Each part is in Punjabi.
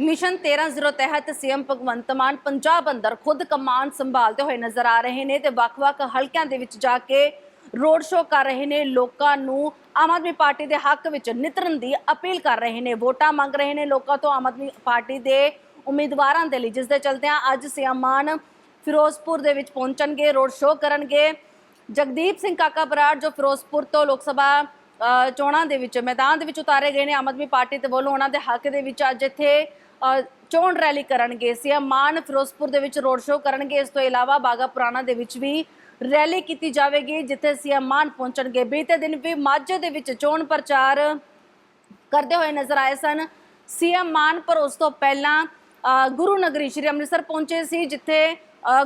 ਮਿਸ਼ਨ 13-0 ਤਹਿਤ ਸੀਐਮ ਭਗਵੰਤ ਮਾਨ ਪੰਜਾਬ ਅੰਦਰ ਖੁਦ ਕਮਾਨ ਸੰਭਾਲਦੇ ਹੋਏ ਨਜ਼ਰ ਆ ਰਹੇ ਨੇ ਤੇ ਵੱਖ-ਵੱਖ ਹਲਕਿਆਂ ਦੇ ਵਿੱਚ ਜਾ ਕੇ ਰੋਡ ਸ਼ੋਅ ਕਰ ਰਹੇ ਨੇ। ਲੋਕਾਂ ਨੂੰ ਆਮ ਆਦਮੀ ਪਾਰਟੀ ਦੇ ਹੱਕ ਵਿੱਚ ਨਿਤਰਨ ਦੀ ਅਪੀਲ ਕਰ ਰਹੇ ਨੇ। ਵੋਟਾਂ ਮੰਗ ਰਹੇ ਨੇ ਲੋਕਾਂ ਤੋਂ ਆਮ ਆਦਮੀ ਪਾਰਟੀ ਦੇ ਉਮੀਦਵਾਰਾਂ ਦੇ ਲਈ, ਜਿਸ ਦੇ ਚਲਦਿਆਂ ਅੱਜ ਸੀਐਮ ਮਾਨ ਫਿਰੋਜ਼ਪੁਰ ਦੇ ਵਿੱਚ ਪਹੁੰਚਣਗੇ, ਰੋਡ ਸ਼ੋਅ ਕਰਨਗੇ। ਜਗਦੀਪ ਸਿੰਘ ਕਾਕਾ ਬਰਾੜ ਜੋ ਫਿਰੋਜ਼ਪੁਰ ਤੋਂ ਲੋਕ ਸਭਾ ਚੋਣਾਂ ਦੇ ਵਿੱਚ, ਮੈਦਾਨ ਦੇ ਵਿੱਚ ਉਤਾਰੇ ਗਏ ਨੇ ਆਮ ਆਦਮੀ ਪਾਰਟੀ ਦੇ ਵੱਲੋਂ। ਉਹਨਾਂ ਦੇ ਹੱਕ ਦੇ ਵਿੱਚ ਅੱਜ ਇੱਥੇ ਚੋਣ ਰੈਲੀ ਕਰਨਗੇ। ਸੀਐਮ ਮਾਨ ਫਿਰੋਜ਼ਪੁਰ ਦੇ ਵਿੱਚ ਰੋਡ ਸ਼ੋਅ ਕਰਨਗੇ। ਇਸ ਤੋਂ ਇਲਾਵਾ ਬਾਗਾ ਪੁਰਾਣਾ ਦੇ ਵਿੱਚ ਵੀ ਰੈਲੀ ਕੀਤੀ ਜਾਵੇਗੀ, ਜਿੱਥੇ ਸੀਐਮ ਮਾਨ ਪਹੁੰਚਣਗੇ। ਬੀਤੇ ਦਿਨ ਵੀ ਮਾਝੇ ਦੇ ਵਿੱਚ ਚੋਣ ਪ੍ਰਚਾਰ ਕਰਦੇ ਹੋਏ ਨਜ਼ਰ ਆਏ ਸਨ। ਸੀਐਮ ਮਾਨ ਪਰ ਉਸ ਤੋਂ ਪਹਿਲਾਂ ਗੁਰੂ ਨਗਰੀ ਸ਼੍ਰੀ ਅੰਮ੍ਰਿਤਸਰ ਪਹੁੰਚੇ ਸੀ, ਜਿੱਥੇ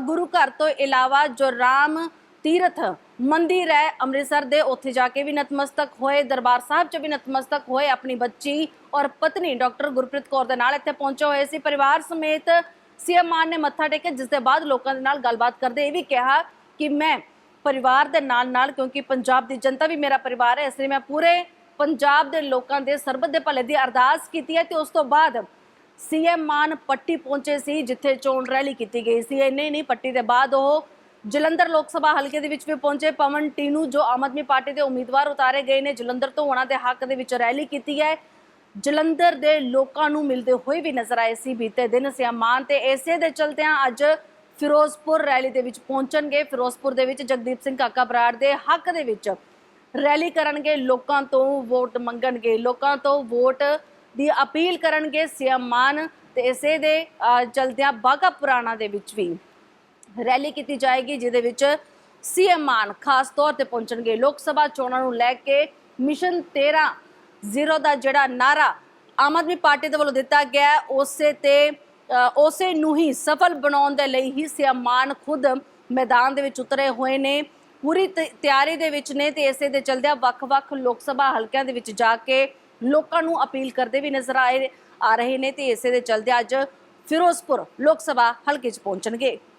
ਗੁਰੂ ਘਰ ਤੋਂ ਇਲਾਵਾ ਜੋ ਰਾਮ ਤੀਰਥ ਮੰਦਿਰ ਹੈ ਅੰਮ੍ਰਿਤਸਰ ਦੇ ਉੱਥੇ ਜਾ ਕੇ ਵੀ ਨਤਮਸਤਕ ਹੋਏ, ਦਰਬਾਰ ਸਾਹਿਬ 'ਚ ਵੀ ਨਤਮਸਤਕ ਹੋਏ ਆਪਣੀ ਬੱਚੀ ਔਰ ਪਤਨੀ ਡਾਕਟਰ ਗੁਰਪ੍ਰੀਤ ਕੌਰ ਦੇ ਨਾਲ ਇੱਥੇ ਪਹੁੰਚੇ ਹੋਏ ਸੀ। ਪਰਿਵਾਰ ਸਮੇਤ ਸੀਐਮ ਮਾਨ ਨੇ ਮੱਥਾ ਟੇਕਿਆ, ਜਿਸ ਦੇ ਬਾਅਦ ਲੋਕਾਂ ਦੇ ਨਾਲ ਗੱਲਬਾਤ ਕਰਦੇ ਇਹ ਵੀ ਕਿਹਾ ਕਿ ਮੈਂ ਪਰਿਵਾਰ ਦੇ ਨਾਲ ਨਾਲ ਕਿਉਂਕਿ ਪੰਜਾਬ ਦੀ ਜਨਤਾ ਵੀ ਮੇਰਾ ਪਰਿਵਾਰ ਹੈ, ਇਸ ਲਈ ਮੈਂ ਪੂਰੇ ਪੰਜਾਬ ਦੇ ਲੋਕਾਂ ਦੇ ਸਰਬਤ ਦੇ ਭਲੇ ਦੀ ਅਰਦਾਸ ਕੀਤੀ ਹੈ ਤੇ ਉਸ ਤੋਂ ਬਾਅਦ ਸੀਐਮ ਮਾਨ ਪੱਟੀ ਪਹੁੰਚੇ ਸੀ, ਜਿੱਥੇ ਚੋਣ ਰੈਲੀ ਕੀਤੀ ਗਈ ਸੀ। ਇੰਨੇ ਨਹੀਂ ਪੱਟੀ ਦੇ ਬਾਅਦ ਉਹ ਜਲੰਧਰ ਲੋਕ ਸਭਾ ਹਲਕੇ ਦੇ ਵਿੱਚ ਵੀ ਪਹੁੰਚੇ ਪਵਨ ਟੀਨੂ, ਜੋ ਆਮ ਆਦਮੀ ਪਾਰਟੀ ਦੇ ਉਮੀਦਵਾਰ ਉਤਾਰੇ ਗਏ ਨੇ। ਜਲੰਧਰ ਤੋਂ ਉਹਨਾਂ ਦੇ ਹੱਕ ਦੇ ਵਿੱਚ ਰੈਲੀ ਕੀਤੀ ਹੈ। ਜਲੰਧਰ ਦੇ ਲੋਕਾਂ ਨੂੰ ਮਿਲਦੇ ਹੋਏ ਵੀ ਨਜ਼ਰ ਆਏ ਸੀ। ਬੀਤੇ ਦਿਨ ਸੀਐਮ ਮਾਨ ਤੇ ਇਸੇ ਦੇ ਚਲਦਿਆਂ ਅੱਜ ਫਿਰੋਜ਼ਪੁਰ ਰੈਲੀ ਦੇ ਵਿੱਚ ਪਹੁੰਚਣਗੇ। ਫਿਰੋਜ਼ਪੁਰ ਦੇ ਵਿੱਚ ਜਗਦੀਪ ਸਿੰਘ ਕਾਕਾ ਬਰਾੜ ਦੇ ਹੱਕ ਦੇ ਵਿੱਚ ਰੈਲੀ ਕਰਨਗੇ। ਲੋਕਾਂ ਤੋਂ ਵੋਟ ਮੰਗਣਗੇ। ਲੋਕਾਂ ਤੋਂ ਵੋਟ ਦੀ ਅਪੀਲ ਕਰਨਗੇ ਸੀਐਮ ਮਾਨ ਤੇ ਇਸੇ ਦੇ ਚਲਦਿਆਂ ਬਾਗਾ ਪੁਰਾਣਾ ਦੇ ਵਿੱਚ ਵੀ। ਰੈਲੀ ਕੀਤੀ ਜਾਏਗੀ, ਜਿਹਦੇ ਵਿੱਚ ਸੀਐਮ ਮਾਨ ਖਾਸ ਤੌਰ ਤੇ ਪਹੁੰਚਣਗੇ। ਲੋਕ ਸਭਾ ਚੋਣਾਂ ਨੂੰ ਲੈ ਕੇ ਮਿਸ਼ਨ 13 ਜ਼ੀਰੋ ਦਾ ਜਿਹੜਾ ਨਾਰਾ ਆਮ ਆਦਮੀ ਪਾਰਟੀ ਦੇ ਵੱਲੋਂ ਦਿੱਤਾ ਗਿਆ ਉਸੇ ਤੇ ਉਸੇ ਨੂੰ ਹੀ ਸਫਲ ਬਣਾਉਣ ਦੇ ਲਈ ਹੀ ਸੀਐਮ ਮਾਨ ਖੁਦ ਮੈਦਾਨ ਦੇ ਵਿੱਚ ਉਤਰੇ ਹੋਏ ਨੇ। ਪੂਰੀ ਤ- ਤਿਆਰੀ ਦੇ ਵਿੱਚ ਨੇ ਤੇ ਇਸੇ ਦੇ ਚਲਦਿਆਂ ਵੱਖ-ਵੱਖ ਲੋਕ ਸਭਾ ਹਲਕਿਆਂ ਦੇ ਵਿੱਚ ਜਾ ਕੇ ਲੋਕਾਂ ਨੂੰ ਅਪੀਲ ਕਰਦੇ ਵੀ ਨਜ਼ਰ ਆਏ, ਆ ਰਹੇ ਨੇ ਤੇ ਇਸੇ ਦੇ ਚਲਦਿਆਂ ਅੱਜ ਫਿਰੋਜ਼ਪੁਰ ਲੋਕ ਸਭਾ ਹਲਕੇ 'ਚ ਪਹੁੰਚਣਗੇ।